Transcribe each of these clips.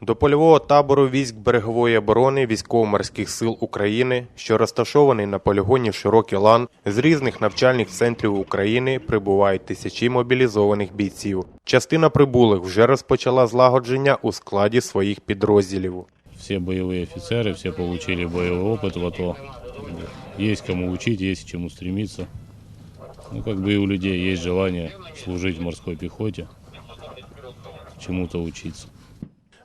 До польового табору військ берегової оборони військово-морських сил України, що розташований на полігоні Широкий Лан, з різних навчальних центрів України прибувають тисячі мобілізованих бійців. Частина прибулих вже розпочала злагодження у складі своїх підрозділів. Все боевые офицеры, все получили боевой опыт в АТО. Есть кому учить, есть к чему стремиться. Ну, как бы и у людей есть желание служить в морской пехоте, чему-то учиться.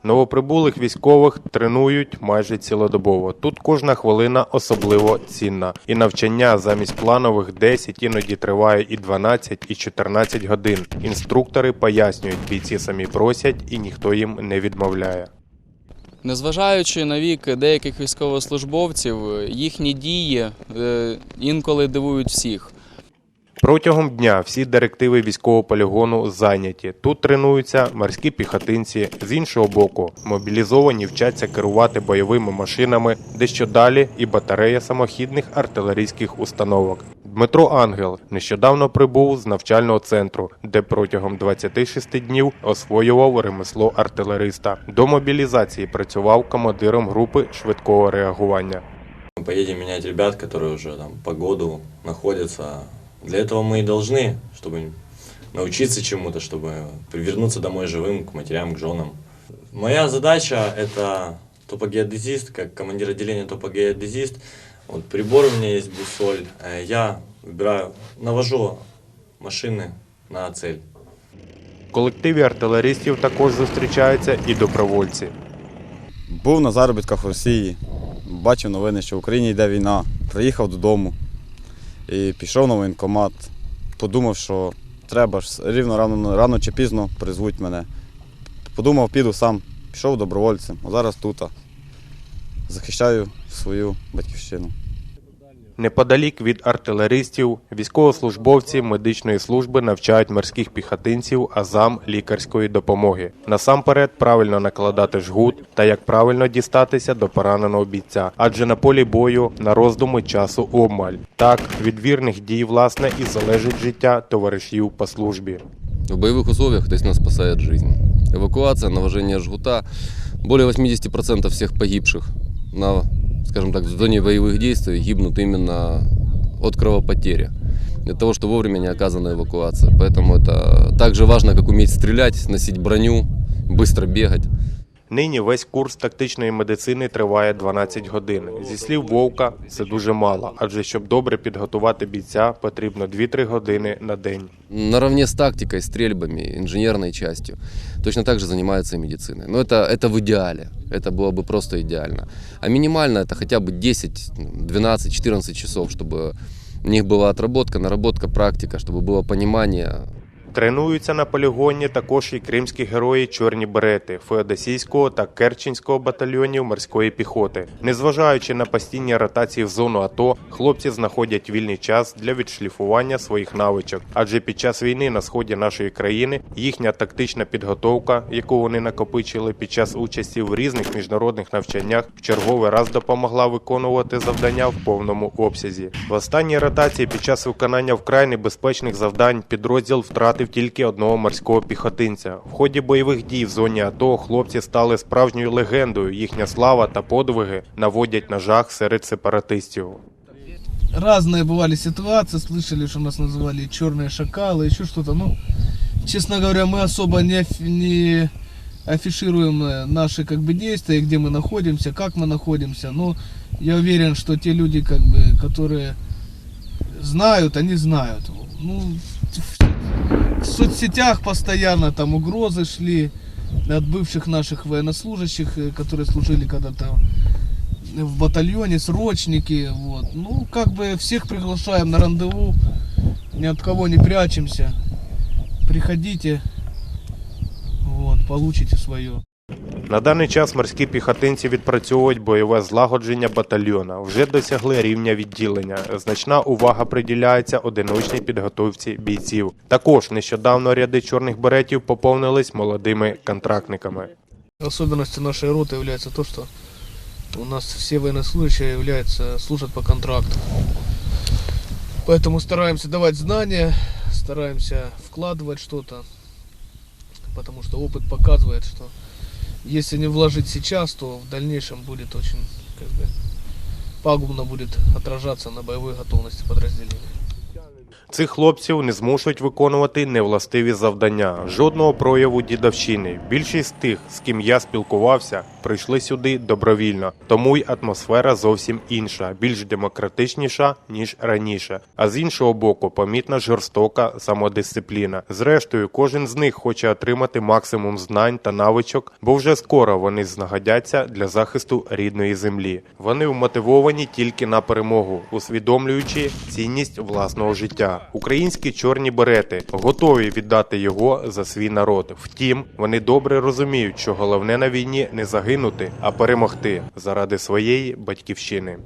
Новоприбулих військових тренують майже цілодобово. Тут кожна хвилина особливо цінна. І навчання замість планових 10 іноді триває і 12, і 14 годин. Інструктори пояснюють, бійці самі просять, і ніхто їм не відмовляє. Незважаючи на вік деяких військовослужбовців, їхні дії е, інколи дивують всіх. Протягом дня всі директиви військового полігону зайняті. Тут тренуються морські піхотинці. З іншого боку, мобілізовані вчаться керувати бойовими машинами, дещо далі і батарея самохідних артилерійських установок. Дмитро Ангел нещодавно прибув з навчального центру, де протягом 26 днів освоював ремесло артилериста. До мобілізації працював командиром групи швидкого реагування. Мы поедем менять ребят, которые уже там по году находятся. Для этого мы и должны, чтобы научиться чему-то, чтобы вернуться домой живым к матерям, к женам. Моя задача это топогеодезист, как командир отделения топогеодезист. Вот прибор у меня есть бусоль. Э, Я выбираю, навожу машины на цель. В колективі артилеристів також зустрічаються і добровольці. Був на заробітках в Росії, бачив новини, що в Україні йде війна. Приїхав додому і пішов на воєнкомат. Подумав, що треба ж рівно рано, рано чи пізно призвуть мене. Подумав, піду сам, пішов добровольцем, а зараз тут. Захищаю свою батьківщину. Неподалік від артилеристів, військовослужбовці медичної служби навчають морських піхотинців азам лікарської допомоги. Насамперед правильно накладати жгут та як правильно дістатися до пораненого бійця, адже на полі бою на роздуми часу обмаль. Так, від вірних дій власне і залежить життя товаришів по службі. В боевых условиях то есть нас спасает жизнь. Эвакуация, навожение жгута. Более 80% всех погибших на, скажем так, в зоне боевых действий гибнут именно от кровопотери. Для того, что вовремя не оказана эвакуация. Поэтому это так же важно, как уметь стрелять, носить броню, быстро бегать. Нині весь курс тактичної медицини триває 12 годин. Зі слів Вовка, це дуже мало, адже щоб добре підготувати бійця, потрібно 2-3 години на день. Наравне с тактикой, стрельбами, инженерной частью. Точно так же занимается и медициной. Но это, это в идеале. Это было бы просто идеально. А минимально это хотя бы 10, 12, 14 часов, чтобы у них была отработка, наработка, практика, чтобы было понимание, Тренуються на полігоні також і кримські герої Чорні Берети Феодосійського та Керченського батальйонів морської піхоти. Незважаючи на постійні ротації в зону АТО, хлопці знаходять вільний час для відшліфування своїх навичок. Адже під час війни на сході нашої країни їхня тактична підготовка, яку вони накопичили під час участі в різних міжнародних навчаннях, в черговий раз допомогла виконувати завдання в повному обсязі. В останній ротації під час виконання вкрай небезпечних завдань підрозділ втратив тільки одного морського піхотинця. В ході бойових дій в зоні АТО хлопці стали справжньою легендою. Їхня слава та подвиги наводять на жах серед сепаратистів. разные бывали ситуации, слышали, что нас называли черные шакалы, еще что-то. Ну, честно говоря, мы особо не, афи- не афишируем э, наши как бы действия, где мы находимся, как мы находимся. Но я уверен, что те люди, как бы, которые знают, они знают. Ну, в, в соцсетях постоянно там угрозы шли от бывших наших военнослужащих, э, которые служили когда-то в батальоне, срочники, вот. Ну, как бы всех приглашаем на рандеву, ни от кого не прячемся. Приходите, вот, получите свое. На даний час морські піхотинці відпрацьовують бойове злагодження батальйона. Вже досягли рівня відділення. Значна увага приділяється одиночній підготовці бійців. Також нещодавно ряди чорних беретів поповнились молодими контрактниками. Особенностью нашей роты является то, что у нас все военнослужащие являются, служат по контракту. Поэтому стараемся давать знания, стараемся вкладывать что-то, потому что опыт показывает, что если не вложить сейчас, то в дальнейшем будет очень как бы, пагубно будет отражаться на боевой готовности подразделения. Цих хлопців не змушують виконувати невластиві завдання, жодного прояву дідовщини. Більшість тих, з ким я спілкувався, прийшли сюди добровільно, тому й атмосфера зовсім інша, більш демократичніша ніж раніше. А з іншого боку, помітна жорстока самодисципліна. Зрештою, кожен з них хоче отримати максимум знань та навичок, бо вже скоро вони знагодяться для захисту рідної землі. Вони вмотивовані тільки на перемогу, усвідомлюючи цінність власного життя. Українські чорні берети готові віддати його за свій народ. Втім, вони добре розуміють, що головне на війні не загинути, а перемогти заради своєї батьківщини.